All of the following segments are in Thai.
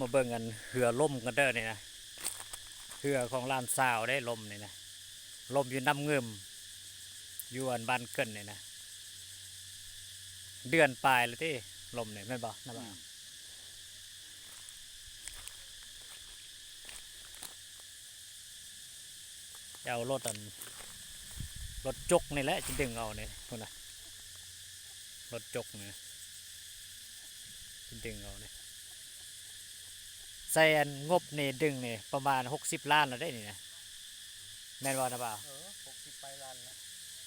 มาเบิ่งกันเหือล่มกันเด้อนี่นะเหือของลานสาวได้ลมนี่นะลมอยู่น้ำเงิมอยู่อันบ้านเกินนี่นะเดือนปลายแล้วที่ลมนี่แม่นบ่นะบ่าวจะเอารถอันรถจกนี่แหละจะดึงเอาเนี่ยคุณนะรถจกนี่นะจะดึงเอาเนี่ย ใส่อันงบนี่ดึงนี่ประมาณหกสิบล้านแล้วได้นี่นะแม่นว่านะบ่าวเออหกสิบไปลันแล้ว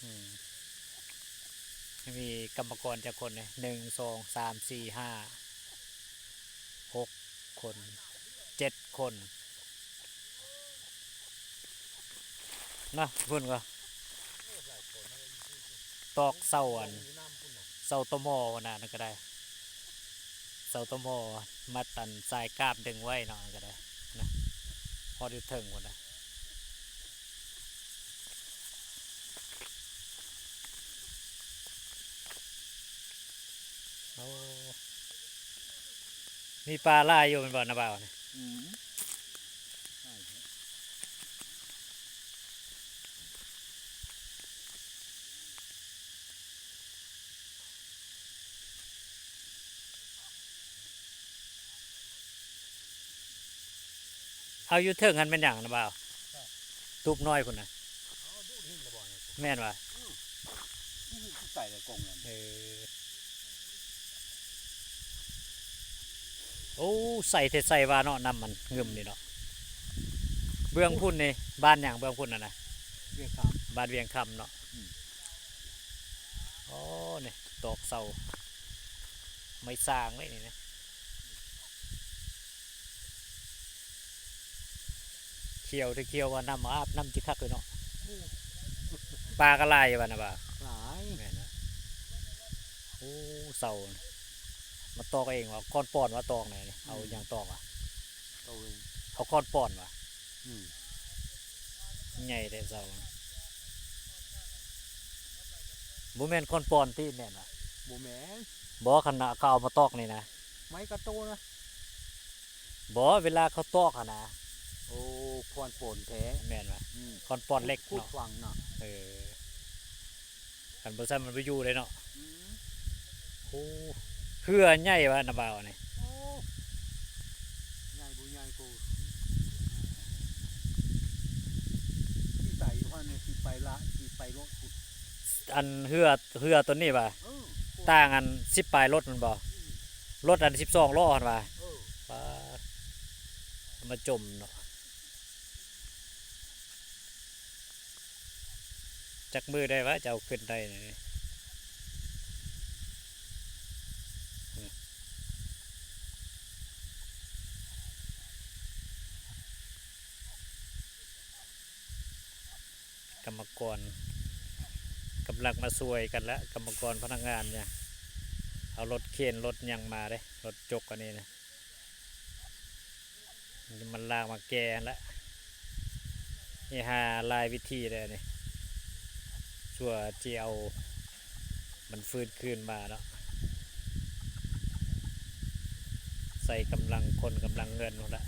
อืมมีกรรมกรจากคนเนี่ยหนึ่งสองสามสี่ห้าหกคนเจ็ดคนนะพุ่นก็หลายคนนะตอกเสาอันอยู่น้ำพุ่นน่ะเสาตะโมวันนั้นก็ได้ เสาตโมมาตันสายกราบดึงไว้เนาะก็ได้นะพอดูเถึงวันนะโอ้มีปลาล่ายอยู่เป็นบ่อนะบ่าวนี่ อืมใช่ครับ เอาอยู่เทิงกันเป็นอย่างนะบ่าวตุบน้อยคุณนะอ๋อดูหินระบอกเนี่ยแม่นว่านี่คือใส่ในกรงนั่นเออโอ้ใส่เทใส่ว่าเนาะนำมันเงึมนี่เนาะเบื้องพุ่นนี่บ้านอย่างเบื้องพุ่นน่ะนะเรียกคบ้านเวียงคำเนาะอืมโอ้นี่ตอกเสาไม่สร้างไว้นี่นะ เคี่ยวที่เคี่ยวว่าน้ำอาบน้ำจิคักเลยเนาะปลากระไลวะนะบ่าำหลายแม่นนะโอ้เสาน่ะมาตอกเองวะก้อนป้อนว่าตอกไหนนี่เอาอย่างตอกวะตัวเองเอาก้อนป้อนวะอืมใหญ่แต่เสาบุแม่นก้อนป้อนที่แม่นวะโบแมนบอขณะเขาเอามาตอกนี่นะไม้กระโตนะบอเวลาเขาตอกอะนะโอ้ ควนโป่นแท้แม่นวะอืมก้อนป้อนเล็กพูดเนาะฟังเนาะเออขันบริษัทมันไปอยู่เลยเนาะอืมโอ้เครือใหญ่วะนะบ่าวนี่โอ้ใหญ่บุญใหญ่กูที่ใส่อยู่ว่าเนี่ยที่ไปละที่ไปรถกูอันเหือเหือตัวนี้ป่ะเออต่างอันสิบปลายรถมันบ่รถอันสิบสองล้อมันป่ะ เออ ปลาเอามาจมเนาะ จักมือได้วะจะเอาขึ้นได้นี่กรรมกรกำลังมาซวยกันล้วกรรมกรพนักงานเนี่ย เอารถเคนรถยังมาเลยรถจกอันนี้นะมันลากมาแกแล้วนี่หาลายวิธีเลยนี่ ชัวร์ที่เอามันฟื้นคืนมาเนาะใส่กำลังคนกำลังเงินหมดละ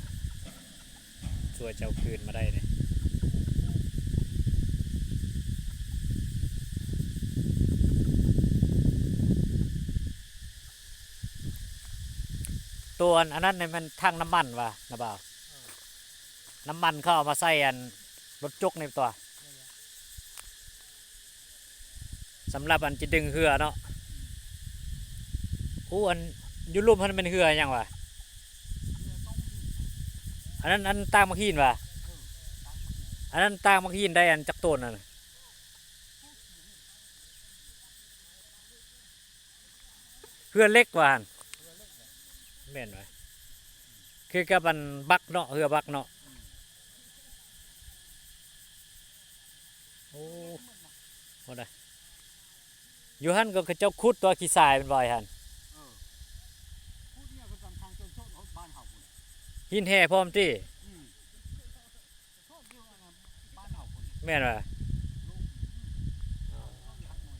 ชัวร์จะเอาคืนมาได้เนี่ยตัวอันนั้นเนี่ยมันทั้งน้ำมันว่ะนะบ่าวน้ำมันเขาเอามาใส่อันรถจกในตัว สำหรับอันจะดึงเหือเนาะอู้อันยุรุมมันเป็นเหือยังวะอันนั้นอันตางมักหินวะอันนั้นตางมักหินได้อันจักต้นนั่นน่ะเหือเล็กกว่าแม่นวะคือกับอันบักเนาะเหือบักเนาะโอ้โหได้ อยู่หันก็คือเจ้าคุดตัวขี้ทรายเป็นบ่อยหันเออพูดเนี่ยก็กำทางจนโชดบ้านเฮาพุ่นหินแห่พร้อมที่อืมโชดเดียวอันนั้นบ้านเฮาพุ่นแม่นว่ะ ลูกต้องทักหน่อย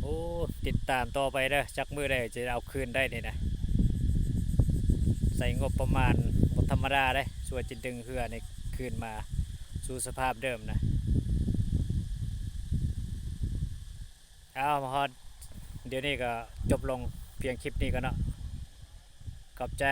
โอ้ ติดตามต่อไปเด้อจักมือได้จะเอาคืนได้นี่นะใส่งบประมาณบธรรมดาได้ส่วนจะดึงเรือในคืนมาสู่สภาพเดิมนะเอามาฮอดเดี๋ยวนี้ก็จบลงเพียงคลิปนี้ก็เนาะขอบใจ